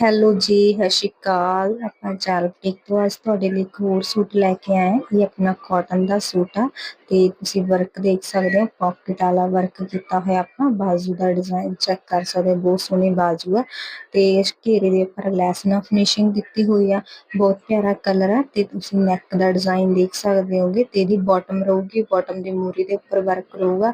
Hello ਜੀ ਸਤਿ ਸ਼੍ਰੀ ਅਕਾਲ ਆਪਾਂ ਚਾਰ ਟਿਕ ਤੋਂ ਅੱਜ ਤੁਹਾਡੇ ਲਈ ਇੱਕ ਹੋਰ ਸੂਟ ਲੈ ਕੇ ਆਏ ਹਾਂ। ਇਹ ਆਪਣਾ ਕਾਟਨ ਦਾ ਸੂਟ ਆ ਤੇ ਤੁਸੀਂ ਵਰਕ ਦੇਖ ਸਕਦੇ ਹੋ ਪਾਕਟ ਵਾਲਾ ਵਰਕ ਕੀਤਾ ਹੋਇਆ ਆਪਾਂ ਬਾਜ਼ੂ ਦਾ ਡਿਜ਼ਾਈਨ ਚੈੱਕ ਕਰ ਸਕਦੇ ਹੋ ਬਹੁਤ ਸੋਹਣੀ ਬਾਜ਼ੂ ਆ ਤੇ ਇਸ ਘੇਰੇ ਦੇ ਉੱਪਰ ਲੈਸ ਨਾਲ ਫਿਨਿਸ਼ਿੰਗ ਦਿੱਤੀ ਹੋਈ ਆ ਬਹੁਤ ਪਿਆਰਾ ਕਲਰ ਆ ਤੇ ਤੁਸੀਂ ਨੈਕ ਦਾ ਡਿਜ਼ਾਈਨ ਦੇਖ ਸਕਦੇ ਹੋਗੇ ਤੇ ਇਹਦੀ ਬਾਟਮ ਰਹੂਗੀ ਬਾਟਮ ਦੀ ਮੂਰੀ ਦੇ ਉੱਪਰ ਵਰਕ ਰਹੂਗਾ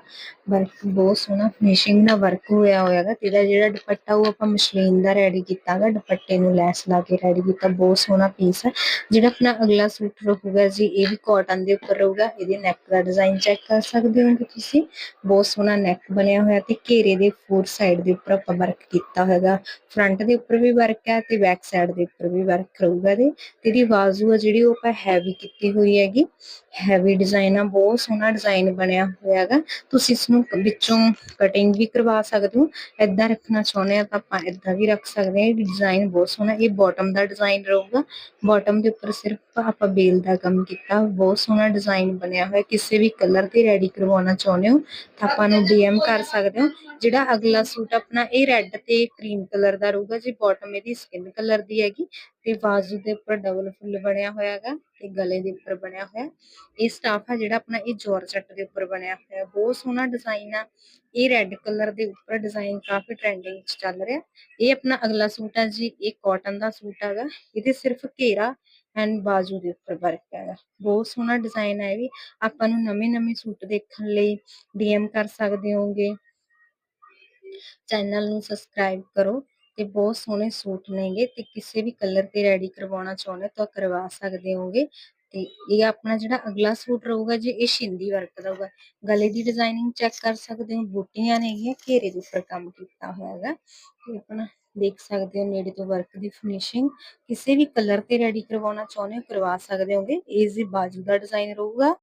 ਵਰਕ ਬਹੁਤ ਸੋਹਣਾ ਫਿਨਿਸ਼ਿੰਗ ਨਾਲ ਵਰਕ ਹੋਇਆ ਹੋਇਆਗਾ ਤੇ ਇਹਦਾ ਜਿਹੜਾ ਦੁਪੱਟਾ ਉਹ ਆਪਾਂ ਮਸ਼ਲੀਨ ਦਾ ਰੈਡੀ ਕੀਤਾਗਾ ਦੁਪੱਟੇ ਨੂੰ ਲੈਸ ਲਾ ਕੇ ਰੈਡੀ ਕੀਤਾ। ਬਹੁਤ ਸੋਹਣਾ ਪੀਸ ਹੈ ਜਿਹੜਾ ਆਪਣਾ ਅਗਲਾ ਸੂਟ ਰਹੂਗਾ ਜੀ, ਇਹ ਵੀ ਕਾਟਨ ਦੇ ਉੱਪਰ ਰਹੂਗਾ। ਇਹਦੇ ਨੈਕ ਦਾ ਡਿਜ਼ਾਈਨ ਚੈੱਕ ਕਰ ਸਕਦੇ ਹੋ ਤੁਸੀਂ। ਬਹੁਤ ਸੋਹਣਾ ਨੈਕ ਬਣਿਆ ਹੋਇਆ ਤੇ ਘੇਰੇ ਦੇ ਫੋਰ ਸਾਈਡ ਦੇ ਉੱਪਰ ਆਪਾਂ ਵਰਕ ਕੀਤਾ ਹੋਇਆਗਾ ਫਰੰਟ ਦੇ ਉੱਪਰ ਵੀ ਵਰਕ ਹੈ ਤੇ ਬੈਕ ਸਾਈਡ ਦੇ ਉੱਪਰ ਵੀ ਵਰਕ ਰਹੂਗਾ ਦੇ ਤੇ ਇਹਦੀ ਬਾਜ਼ੂ ਆ ਜਿਹੜੀ ਉਹ ਆਪਾਂ ਹੈਵੀ ਕੀਤੀ ਹੋਈ ਹੈਗੀ। ਹੈਵੀ ਡਿਜ਼ਾਈਨ ਆ। ਬਹੁਤ ਸੋਹਣਾ ਡਿਜ਼ਾਈਨ ਬਣਿਆ ਹੋਇਆ ਹੈਗਾ। ਤੁਸੀਂ ਇਸ ਨੂੰ ਵਿੱਚੋਂ ਕਟਿੰਗ ਵੀ ਕਰਵਾ ਸਕਦੇ ਹੋ। ਇਦਾਂ ਰੱਖਣਾ ਚਾਹੁੰਦੇ ਆ ਤਾਂ ਆਪਾਂ ਇਦਾਂ ਵੀ ਰੱਖ ਸਕਦੇ ਹਾਂ। ਡਿਜ਼ਾਈਨ ਬਹੁਤ ਸੋਹਣਾ ਇਹ ਬਾਟਮ ਦਾ ਡਿਜ਼ਾਈਨ ਰਹੂਗਾ। ਬਾਟਮ ਦੇ ਉੱਪਰ ਸਿਰਫ ਆਪਾਂ ਬੇਲ ਦਾ ਕੰਮ ਕੀਤਾ। ਬਹੁਤ ਸੋਹਣਾ ਡਿਜ਼ਾਈਨ ਬਣਿਆ ਹੋਇਆ। ਕਿਸੇ ਵੀ ਕਲਰ ਤੇ ਰੈਡੀ ਕਰਵਾਉਣਾ ਚਾਹੁੰਦੇ ਹੋ ਤਾਂ ਆਪਾਂ ਨੂੰ ਡੀਐਮ ਕਰ ਸਕਦੇ ਹੋ। ਜਿਹੜਾ ਅਗਲਾ ਸੂਟ ਆਪਣਾ ਇਹ ਰੈੱਡ ਤੇ ਕਰੀਮ ਕਲਰ ਦਾ ਰਹੂਗਾ। ਜੀ ਬਾਟਮ ਇਹਦੀ ਸਕਿਨ ਕਲਰ ਦੀ ਹੈਗੀ, ਤੇ ਬਾਜ਼ੂ ਦੇ ਉੱਪਰ ਡਬਲ ਫੁੱਲ ਬਣਿਆ ਹੋਇਆ ਹੈਗਾ ਤੇ ਗਲੇ ਦੇ ਉੱਪਰ ਬਣਿਆ ਹੋਇਆ। ਇਹ ਸਟਾਫ ਆ ਜਿਹੜਾ ਆਪਣਾ ਇਹ ਜੋਰਜਟ ਦੇ ਉੱਪਰ ਬਣਿਆ ਹੋਇਆ। ਬਹੁਤ ਸੋਹਣਾ ਡਿਜ਼ਾਈਨ ਆ। ਇਹ ਰੈੱਡ ਕਲਰ ਦੇ ਉੱਪਰ ਡਿਜ਼ਾਈਨ ਕਾਫੀ ਟ੍ਰੈਂਡਿੰਗ ਚ ਚੱਲ ਰਿਹਾ। ਇਹ ਆਪਣਾ ਅਗਲਾ ਸੂਟ ਹੈ ਜੀ, ਇਹ ਕਾਟਨ ਦਾ ਸੂਟ ਹੈਗਾ। ਇਹਦੇ ਸਿਰਫ ਘੇਰਾ ਐਂਡ ਬਾਜ਼ੂ ਦੇ ਉੱਪਰ ਵਰਕ ਹੈਗਾ। ਬਹੁਤ ਸੋਹਣਾ ਡਿਜ਼ਾਈਨ ਹੈ ਇਹ ਵੀ। ਆਪਾਂ ਨੂੰ ਨਵੇਂ ਨਵੇਂ ਸੂਟ ਦੇਖਣ ਲਈ ਡੀਐਮ ਕਰ ਸਕਦੇ ਹੋਗੇ ਚੈਨਲ ਨੂੰ ਸਬਸਕ੍ਰਾਈਬ ਕਰੋ ਤੇ ਬਹੁਤ ਸੋਹਣੇ ਸੂਟ ਨੇਗੇ ਤੇ ਕਿਸੇ ਵੀ ਕਲਰ ਤੇ ਰੈਡੀ ਕਰਵਾਉਣਾ ਚਾਹੁੰਦੇ ਤਾਂ ਕਰਵਾ ਸਕਦੇ ਹੋਗੇ ਤੇ ਇਹ ਆਪਣਾ ਜਿਹੜਾ ਅਗਲਾ ਸੂਟ ਰਹੂਗਾ ਜੀ ਇਹ ਸ਼ਿੰਦੀ ਵਰਕ ਦਾ ਹੋਊਗਾ, ਗਲੇ ਦੀ ਡਿਜ਼ਾਈਨਿੰਗ ਚੈੱਕ ਕਰ ਸਕਦੇ ਹੋ, ਬੂਟੀਆਂ ਨੇਗੀਆਂ ਘੇਰੇ ਦੇ ਉੱਪਰ ਕੰਮ ਕੀਤਾ ਹੋਇਆ ਹੈਗਾ। ਤੇ ਆਪਣਾ ਦੇਖ ਸਕਦੇ ਹੋ ਨੇੜੇ ਤੋਂ ਵਰਕ ਦੀ ਫਿਨਿਸ਼ਿੰਗ ਕਿਸੇ ਵੀ ਕਲਰ ਤੇ ਰੈਡੀ ਕਰਵਾਉਣਾ ਚਾਹੁੰਦੇ ਹੋ ਕਰਵਾ ਸਕਦੇ ਹੋਗੇ ਇਸ ਦੀ ਬਾਜੂ ਦਾ ਡਿਜ਼ਾਈਨ ਰਹੂਗਾ।